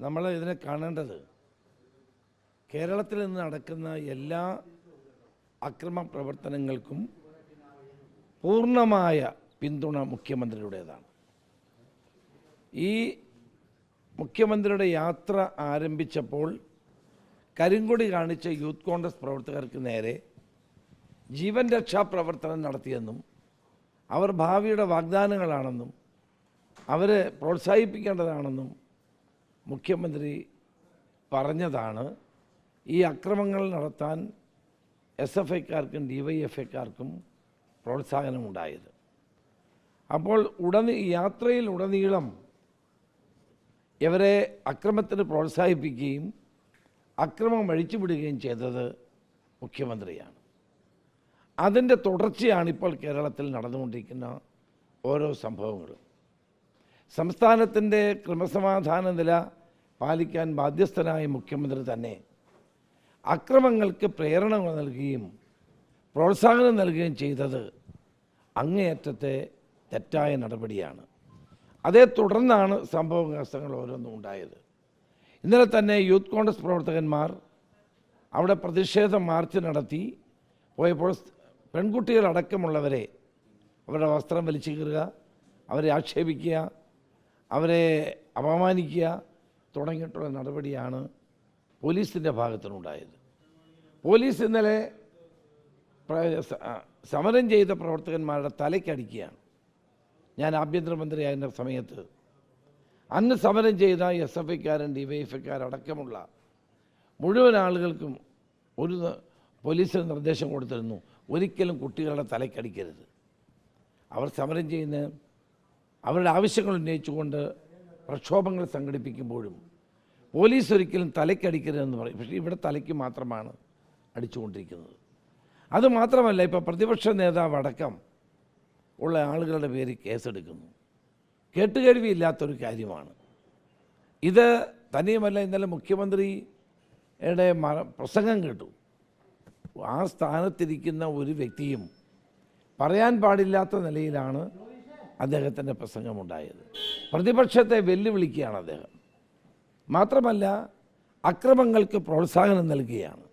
നമ്മൾ ഇതിനെ കാണേണ്ടത് കേരളത്തിൽ നിന്ന് നടക്കുന്ന എല്ലാ അക്രമ പ്രവർത്തനങ്ങൾക്കും പൂർണമായ പിന്തുണ മുഖ്യമന്ത്രിയുടേതാണ്. ഈ മുഖ്യമന്ത്രിയുടെ യാത്ര ആരംഭിച്ചപ്പോൾ കരിങ്കൊടി കാണിച്ച യൂത്ത് കോൺഗ്രസ് പ്രവർത്തകർക്ക് നേരെ ജീവൻ രക്ഷാ പ്രവർത്തനം നടത്തിയെന്നും അവർ ഭാവിയുടെ വാഗ്ദാനങ്ങളാണെന്നും അവരെ പ്രോത്സാഹിപ്പിക്കേണ്ടതാണെന്നും മുഖ്യമന്ത്രി പറഞ്ഞതാണ് ഈ അക്രമങ്ങൾ നടത്താൻ എസ് എഫ് ഐക്കാർക്കും ഡി വൈ എഫ് ഐക്കാർക്കും പ്രോത്സാഹനമുണ്ടായത്. അപ്പോൾ ഉടനീ യാത്രയിൽ ഉടനീളം ഇവരെ അക്രമത്തിന് പ്രോത്സാഹിപ്പിക്കുകയും അക്രമം അഴിച്ചുവിടുകയും ചെയ്തത് മുഖ്യമന്ത്രിയാണ്. അതിന്റെ തുടർച്ചയാണ് ഇപ്പോൾ കേരളത്തിൽ നടന്നുകൊണ്ടിരിക്കുന്ന ഓരോ സംഭവങ്ങളും. സംസ്ഥാനത്തിന്റെ ക്രമസമാധാന നില പാലിക്കാൻ ബാധ്യസ്ഥനായ മുഖ്യമന്ത്രി തന്നെ അക്രമങ്ങൾക്ക് പ്രേരണ നൽകുകയും പ്രോത്സാഹനം നൽകുകയും ചെയ്തത് അങ്ങേയറ്റത്തെ തെറ്റായ നടപടിയാണ്. അതേ തുടർന്നാണ് സംഭവവികാസങ്ങൾ ഓരോന്നും ഉണ്ടായത്. ഇന്നലെ തന്നെ യൂത്ത് കോൺഗ്രസ് പ്രവർത്തകന്മാർ അവിടെ പ്രതിഷേധ മാർച്ച് നടത്തി. പോയപ്പോൾ പെൺകുട്ടികളടക്കമുള്ളവരെ അവരുടെ വസ്ത്രം വലിച്ചു കീറുക അവരെ ആക്ഷേപിക്കുക അവരെ അപമാനിക്കുക തുടങ്ങിയിട്ടുള്ള നടപടിയാണ് പോലീസിന്റെ ഭാഗത്തുനിന്നുണ്ടായത്. പോലീസ് ഇന്നലെ സമരം ചെയ്ത പ്രവർത്തകന്മാരുടെ തലയ്ക്കടിക്കുകയാണ് ഞാൻ ആഭ്യന്തരമന്ത്രിയായിരുന്ന സമയത്ത് അന്ന് സമരം ചെയ്ത എസ് എഫ് ഐക്കാരൻ ഡി വൈ എഫ് ഐക്കാരടക്കമുള്ള മുഴുവൻ ആളുകൾക്കും ഒരു പോലീസിന് നിർദ്ദേശം കൊടുത്തിരുന്നു ഒരിക്കലും കുട്ടികളുടെ തലയ്ക്കടിക്കരുത് അവർ സമരം ചെയ്യുന്ന അവരുടെ ആവശ്യങ്ങൾ ഉന്നയിച്ചുകൊണ്ട് പ്രക്ഷോഭങ്ങൾ സംഘടിപ്പിക്കുമ്പോഴും പോലീസ് ഒരിക്കലും തലയ്ക്കടിക്കരുതെന്ന് പറയും. പക്ഷേ ഇവിടെ തലയ്ക്ക് മാത്രമാണ് അടിച്ചുകൊണ്ടിരിക്കുന്നത്. അതുമാത്രമല്ല ഇപ്പോൾ പ്രതിപക്ഷ നേതാവ് അടക്കം ഉള്ള ആളുകളുടെ പേര് കേസെടുക്കുന്നു. കേട്ടുകഴിവില്ലാത്തൊരു കാര്യമാണ്. ഇത് തന്നെയുമല്ല ഇന്നലെ മുഖ്യമന്ത്രിയുടെ പ്രസംഗം കേട്ടു. ആ സ്ഥാനത്തിരിക്കുന്ന ഒരു വ്യക്തിയും പറയാൻ പാടില്ലാത്ത നിലയിലാണ് അദ്ദേഹത്തിന്റെ പ്രസംഗമുണ്ടായത്. പ്രതിപക്ഷത്തെ വെല്ലുവിളിക്കുകയാണ് അദ്ദേഹം. മാത്രമല്ല അക്രമങ്ങൾക്ക് പ്രോത്സാഹനം നൽകുകയാണ്.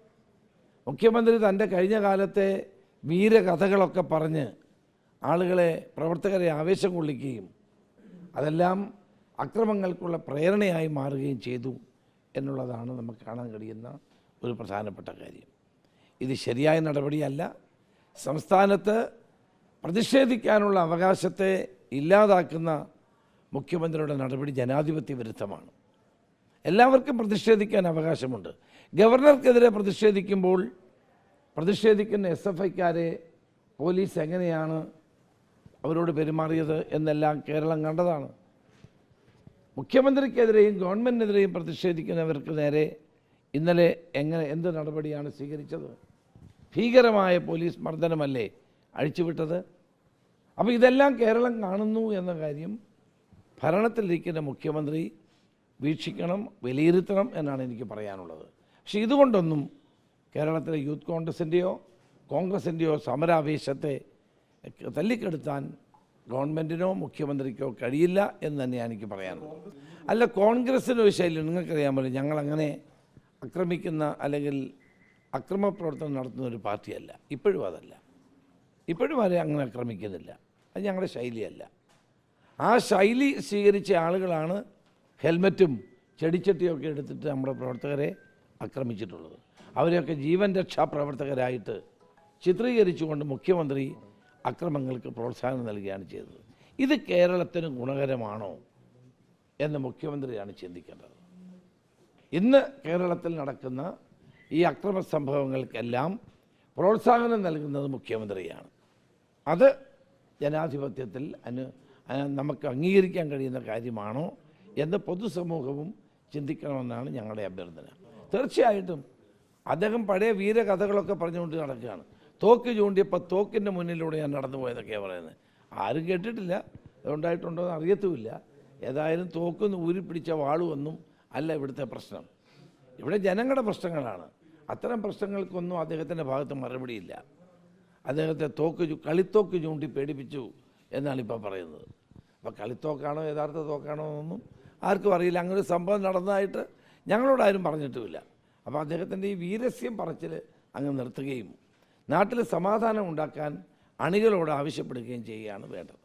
മുഖ്യമന്ത്രി തന്റെ കഴിഞ്ഞ കാലത്തെ വീരകഥകളൊക്കെ പറഞ്ഞ് ആളുകളെ പ്രവർത്തകരെ ആവേശം കൊള്ളിക്കുകയും അതെല്ലാം അക്രമങ്ങൾക്കുള്ള പ്രേരണയായി മാറുകയും ചെയ്തു എന്നുള്ളതാണ് നമുക്ക് കാണാൻ കഴിയുന്ന ഒരു പ്രധാനപ്പെട്ട കാര്യം. ഇത് ശരിയായ നടപടിയല്ല. സംസ്ഥാനത്ത് പ്രതിഷേധിക്കാനുള്ള അവകാശത്തെ ഇല്ലാതാക്കുന്ന മുഖ്യമന്ത്രിയുടെ നടപടി ജനാധിപത്യ വിരുദ്ധമാണ്. എല്ലാവർക്കും പ്രതിഷേധിക്കാൻ അവകാശമുണ്ട്. ഗവർണർക്കെതിരെ പ്രതിഷേധിക്കുമ്പോൾ പ്രതിഷേധിക്കുന്ന എസ് എഫ് ഐക്കാരെ പോലീസ് എങ്ങനെയാണ് അവരോട് പെരുമാറിയത് എന്നെല്ലാം കേരളം കണ്ടതാണ്. മുഖ്യമന്ത്രിക്കെതിരെയും ഗവൺമെന്റിനെതിരെയും പ്രതിഷേധിക്കുന്നവർക്ക് നേരെ ഇന്നലെ എങ്ങനെ എന്ത് നടപടിയാണ് സ്വീകരിച്ചത്? ഭീകരമായ പോലീസ് മർദ്ദനമല്ലേ അഴിച്ചുവിട്ടത്? അപ്പോൾ ഇതെല്ലാം കേരളം കാണുന്നു എന്ന കാര്യം ഭരണത്തിലിരിക്കുന്ന മുഖ്യമന്ത്രി വീക്ഷിക്കണം വിലയിരുത്തണം എന്നാണ് എനിക്ക് പറയാനുള്ളത്. പക്ഷേ ഇതുകൊണ്ടൊന്നും കേരളത്തിലെ യൂത്ത് കോൺഗ്രസിന്റെയോ കോൺഗ്രസിന്റെയോ സമരാവേശത്തെ തല്ലിക്കെടുത്താൻ ഗവൺമെന്റിനോ മുഖ്യമന്ത്രിക്കോ കഴിയില്ല എന്ന് തന്നെയാണ് എനിക്ക് പറയാനുള്ളത്. അല്ല കോൺഗ്രസ്സിന്റെ ഒരു ശൈലി നിങ്ങൾക്കറിയാൻ പറ്റും ഞങ്ങളങ്ങനെ ആക്രമിക്കുന്ന അല്ലെങ്കിൽ അക്രമ പ്രവർത്തനം നടത്തുന്ന ഒരു പാർട്ടിയല്ല. ഇപ്പോഴും അതല്ല. ഇപ്പോഴും ആരെയും അങ്ങനെ ആക്രമിക്കുന്നില്ല അത് ഞങ്ങളുടെ ശൈലിയല്ല. ആ ശൈലി സ്വീകരിച്ച ആളുകളാണ് ഹെൽമറ്റും ചെടിച്ചട്ടിയൊക്കെ എടുത്തിട്ട് നമ്മുടെ പ്രവർത്തകരെ ആക്രമിച്ചിട്ടുള്ളത്. അവരെയൊക്കെ ജീവൻ രക്ഷാ പ്രവർത്തകരായിട്ട് ചിത്രീകരിച്ചുകൊണ്ട് മുഖ്യമന്ത്രി അക്രമങ്ങൾക്ക് പ്രോത്സാഹനം നൽകുകയാണ് ചെയ്തത്. ഇത് കേരളത്തിന് ഗുണകരമാണോ എന്ന് മുഖ്യമന്ത്രിയാണ് ചിന്തിക്കേണ്ടത്. ഇന്ന് കേരളത്തിൽ നടക്കുന്ന ഈ അക്രമ സംഭവങ്ങൾക്കെല്ലാം പ്രോത്സാഹനം നൽകുന്നത് മുഖ്യമന്ത്രിയാണ്. അത് ജനാധിപത്യത്തിൽ അനു നമുക്ക് അംഗീകരിക്കാൻ കഴിയുന്ന കാര്യമാണോ എന്ന് പൊതുസമൂഹവും ചിന്തിക്കണമെന്നാണ് ഞങ്ങളുടെ അഭ്യർത്ഥന. തീർച്ചയായിട്ടും അദ്ദേഹം പഴയ വീരകഥകളൊക്കെ പറഞ്ഞുകൊണ്ട് നടക്കുകയാണ്. തോക്ക് ചൂണ്ടിയപ്പോൾ തോക്കിന്റെ മുന്നിലൂടെ ഞാൻ നടന്നു പോയതൊക്കെയാണ് പറയുന്നത്. ആരും കേട്ടിട്ടില്ല. അതുണ്ടായിട്ടുണ്ടോ എന്ന് അറിയത്തുമില്ല. ഏതായാലും തോക്കൊന്ന് ഊരിപ്പിടിച്ച വാളുമൊന്നും അല്ല ഇവിടുത്തെ പ്രശ്നം. ഇവിടെ ജനങ്ങളുടെ പ്രശ്നങ്ങളാണ്. അത്തരം പ്രശ്നങ്ങൾക്കൊന്നും അദ്ദേഹത്തിന്റെ ഭാഗത്ത് മറുപടിയില്ല. അദ്ദേഹത്തെ തോക്ക് കളിത്തോക്ക് ചൂണ്ടി പേടിപ്പിച്ചു എന്നാണ് ഇപ്പോൾ പറയുന്നത്. അപ്പോൾ കളിത്തോക്കാണോ യഥാർത്ഥ തോക്കാണോ എന്നൊന്നും ആർക്കും അറിയില്ല. അങ്ങനെ ഒരു സംഭവം നടന്നതായിട്ട് ഞങ്ങളോട് ആരും പറഞ്ഞിട്ടുമില്ല. അപ്പോൾ അദ്ദേഹത്തിന്റെ ഈ വീരസ്യം പറച്ചിൽ അങ്ങ് നിർത്തുകയും നാട്ടിൽ സമാധാനം ഉണ്ടാക്കാൻ അണികളോട് ആവശ്യപ്പെടുകയും ചെയ്യുകയാണ് വേണ്ടത്.